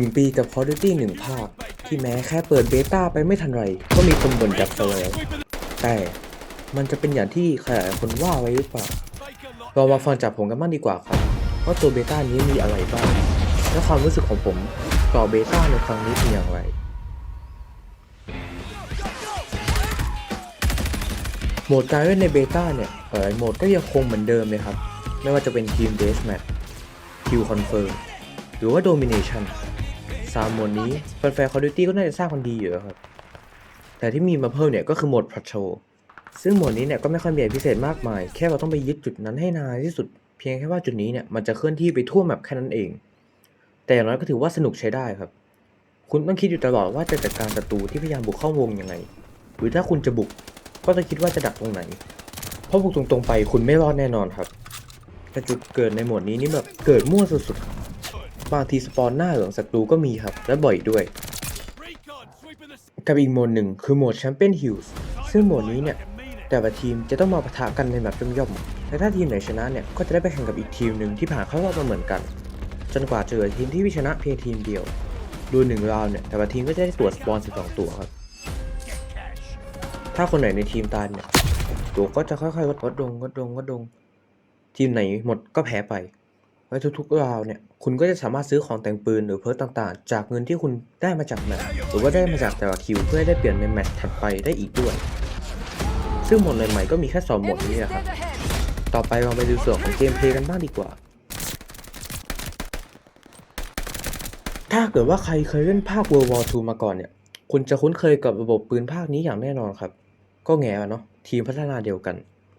1 ปีกับ Call of Duty 1 ภาค ที่แม้แค่เปิดเบต้าไปไม่ทันไรก็มีคนบ่นจับซะแล้วแต่มันจะเป็นอย่างที่หลายคนว่าไว้หรือเปล่าเรามาฟังจากผมกันบ้างดีกว่าครับว่าตัวเบต้านี้มีอะไรบ้าง และความรู้สึกของผมต่อเบต้าในครั้งนี้เป็นอย่างไรโหมดการเล่นในเบต้าเนี่ยหลายโหมดก็ยังคงเหมือนเดิมเลยครับ ไม่ว่าจะเป็นทีมเดสแมทคิวคอนเฟิร์มหรือว่าโดมิเนชัน สามโหมดนี้แฟนๆ Call of Duty ก็น่าจะทราบกันดีอยู่แล้วครับ แต่ที่มีมาเพิ่มเนี่ยก็คือโหมด Patrol ซึ่งโหมดนี้เนี่ยก็ไม่ค่อยมีอะไรพิเศษมากมาย แค่เราต้องไปยึดจุดนั้นให้นานที่สุด เพียงแค่ว่าจุดนี้เนี่ยมันจะเคลื่อนที่ไปทั่วแมปแค่นั้นเอง แต่อย่างน้อยก็ถือว่าสนุกใช้ได้ครับ คุณต้องคิดอยู่ตลอดว่าจะจัดการศัตรูที่พยายามบุกเข้าวงยังไง หรือถ้าคุณจะบุกก็ต้องคิดว่าจะดักตรงไหน เพราะบุกตรงๆไปคุณไม่รอดแน่นอนครับ แต่จุดเกิดในโหมดนี้นี่แบบเกิดมั่วสุดๆ บางทีสปอนหน้าเหลืองศัตรูก็มีครับ และบ่อยด้วย กับอีกโหมดหนึ่งคือโหมดแชมเปี้ยนฮิลส์ซึ่งโหมดนี้เนี่ยแต่ละทีมจะต้องมาปะทะกันในแบบย่อมๆและถ้าทีมไหนชนะเนี่ยก็จะได้ไปแข่งกับอีกทีมหนึ่งที่ผ่านเข้ารอบมาเหมือนกัน จนกว่าจะเหลือทีมที่ชนะเพียงทีมเดียวดยหนึ่งราวเนี่ยแต่ละทีมก็จะได้ตัวสปอน12 ตัวครับ ถ้าคนไหนในทีมตายเนี่ยตัวก็จะค่อยๆลดลดลงลดลงลดลง ทีมไหนหมดก็แพ้ไป ว้ทุกๆราวเนี่ย คุณก็จะสามารถซื้อของแต่งปืนหรือเพิร์ทต่างๆ จากเงินที่คุณได้มาจากแมตช์หรือว่าได้มาจากแต่ละคิวเพื่อให้ได้เปลี่ยนในแมตช์ถัดไปได้อีกด้วย ซึ่งหมดใหม่ๆก็มีแค่สองหมดนี้แหละครับ ต่อไปเราไปดูส่วนของเกมเพลย์กันบ้างดีกว่า ถ้าเกิดว่าใครเคยเล่นภาค World War II มาก่อนเนี่ย คุณจะคุ้นเคยกับระบบปืนภาคนี้อย่างแน่นอนครับ ก็แง่เนาะทีมพัฒนาเดียวกัน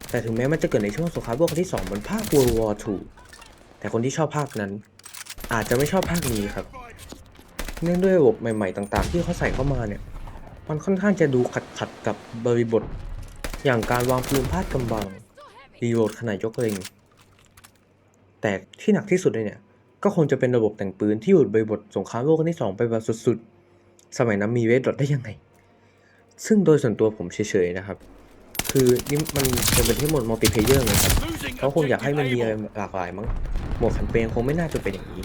แต่ถึงแม้มันจะเกิดในช่วงสงครามโลกครั้งที่2บนภาค World War II แต่คนที่ชอบภาคนั้น อาจจะไม่ชอบภาคนี้ครับ เนื่องด้วยระบบใหม่ ๆ ต่าง ๆ ที่เขาใส่เข้ามาเนี่ย มันค่อนข้างจะดูขัดขัดๆกับบริบท อย่างการวางปืนพาดกำบังรีโหลดขนาดยกเล็งแต่ที่หนักที่สุดเลยเนี่ย ก็คงจะเป็นระบบแต่งปืนที่อยู่บริบทสงครามโลกครั้งที่สองไปแบบสุดๆ สมัยนั้นมีเวทดอทได้ยังไง ซึ่งโดยส่วนตัวผมเฉยๆนะครับ คือนี่มันจะเป็นที่โหมดมัลติเพเยอร์ไงครับเขาคงอยากให้มันมีอะไรหลากหลายมั้งโหมดแคมเปญคงไม่น่าจะเป็นอย่างนี้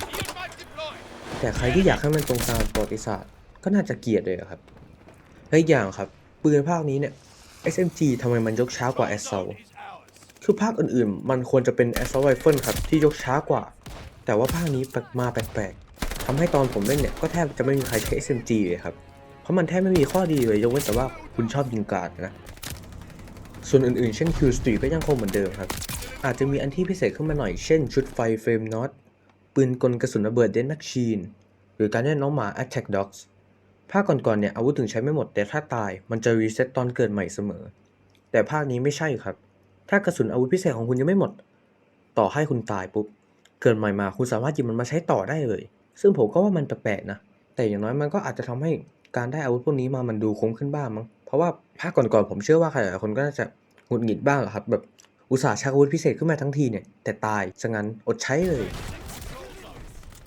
แต่ใครที่อยากให้มันตรงตามประวัติศาสตร์ ก็น่าจะเกลียดเลยอะครับและอีกอย่างครับปืนภาคนี้เนี่ย SMG ทำไมมันยกช้ากว่า Assault คือภาคอื่นๆ มันควรจะเป็น Assault Rifle ครับที่ยกช้ากว่า แต่ว่าภาคนี้แปลกมาแปลกๆทำให้ตอนผมเล่นเนี่ยก็แทบจะไม่มีใครใช้ SMG เลยครับ เพราะมันแทบไม่มีข้อดีเลยยกเว้นแต่ว่าคุณชอบยิงกราดนะ ส่วนอื่นๆ เช่น Q Street ก็ยังคงเหมือนเดิมครับ อาจจะมีอันที่พิเศษขึ้นมาหน่อย เช่น ชุดไฟเฟรมน็อต ปืนกลกระสุนระเบิดเดนแมชชีน หรือการเล่นน้องหมา Attack Dogs ภาคก่อนๆเนี่ยอาวุธถึงใช้ไม่หมดแต่ถ้าตายมันจะรีเซ็ตตอนเกิดใหม่เสมอ แต่ภาคนี้ไม่ใช่ครับ ถ้ากระสุนอาวุธพิเศษของคุณยังไม่หมด ต่อให้คุณตายปุ๊บ เกิดใหม่มาคุณสามารถหยิบมันมาใช้ต่อได้เลย ซึ่งผมก็ว่ามันแปลกๆนะ แต่อย่างน้อยมันก็อาจจะทำให้การได้อาวุธพวกนี้มามันดูคุ้มขึ้นบ้างมั้ง เพราะว่าภาคก่อนๆผมเชื่อว่าใครหลายๆคนก็น่าจะหงุดหงิดบ้างครับ แบบอุตส่าห์ชักอาวุธพิเศษขึ้นมาทั้งทีเนี่ย แต่ตายซะงั้นอดใช้เลย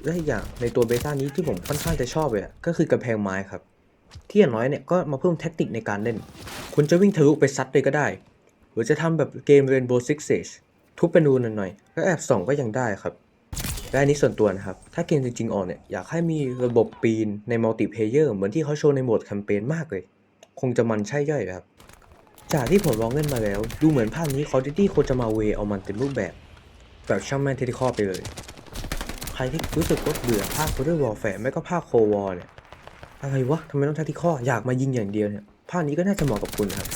และอีกอย่างในตัวเบต้านี้ที่ผมค่อนข้างจะชอบเลยก็คือกระแพงไม้ครับ ที่อย่างน้อยเนี่ยก็มาเพิ่มแท็กติกในการเล่น คุณจะวิ่งทะลุไปซัดเลยก็ได้ หรือจะทำแบบเกม Rainbow Six Siege ทุบเป็นรูหน่อยๆแล้วแอบส่องก็ยังได้ครับและอันนี้ส่วนตัวนะครับ ถ้าเกมจริงๆออกเนี่ย อยากให้มีระบบปีนในมัลติเพเยอร์เหมือนที่เขาโชว์ในโหมดแคมเปญมากเลย คงจะมันใช่ย่อยครับ จากที่ผมลองเล่นมาแล้ว ดูเหมือนภาคนี้ Call of Duty ควรจะมาเวเอามันเต็มรูปแบบ แบบช่างแม่นเทติคอไปเลย ใครที่รู้สึกว่าเบื่อภาค Modern Warfare ไม่ก็ภาค Cold War เนี่ยอะไรวะทำไมต้องแทติคออยากมายิงอย่างเดียวเนี่ยภาคนี้ก็น่าจะเหมาะกับคุณครับ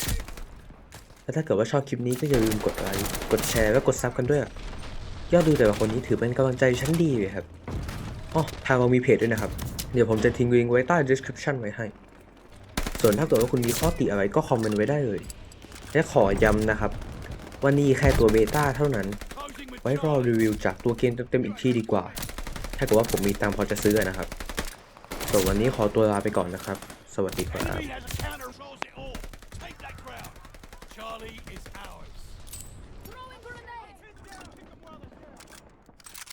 และถ้าเกิดว่าชอบคลิปนี้ก็อย่าลืมกดไลค์กดแชร์และกดซับกันด้วย ยอดดูแต่ละคนนี้ถือเป็นกำลังใจชั้นดีเลยครับอ๋อทางเรามีเพจด้วยนะครับ เดี๋ยวผมจะทิ้งลิงก์ไว้ใต้ description ไว้ให้ ส่วนถ้าเกิดว่าคุณมีข้อติอะไรก็คอมเมนต์ไว้ได้เลย และขอย้ำนะครับ ว่านี่แค่ตัวเบต้าเท่านั้น ไว้รอรีวิวจากตัวเกมเต็มๆอีกทีดีกว่า ถ้าเกิดว่าผมมีตังพอจะซื้อนะครับส่วนวันนี้ขอตัวลาไปก่อนนะครับ สวัสดีครับ Charlie is ours.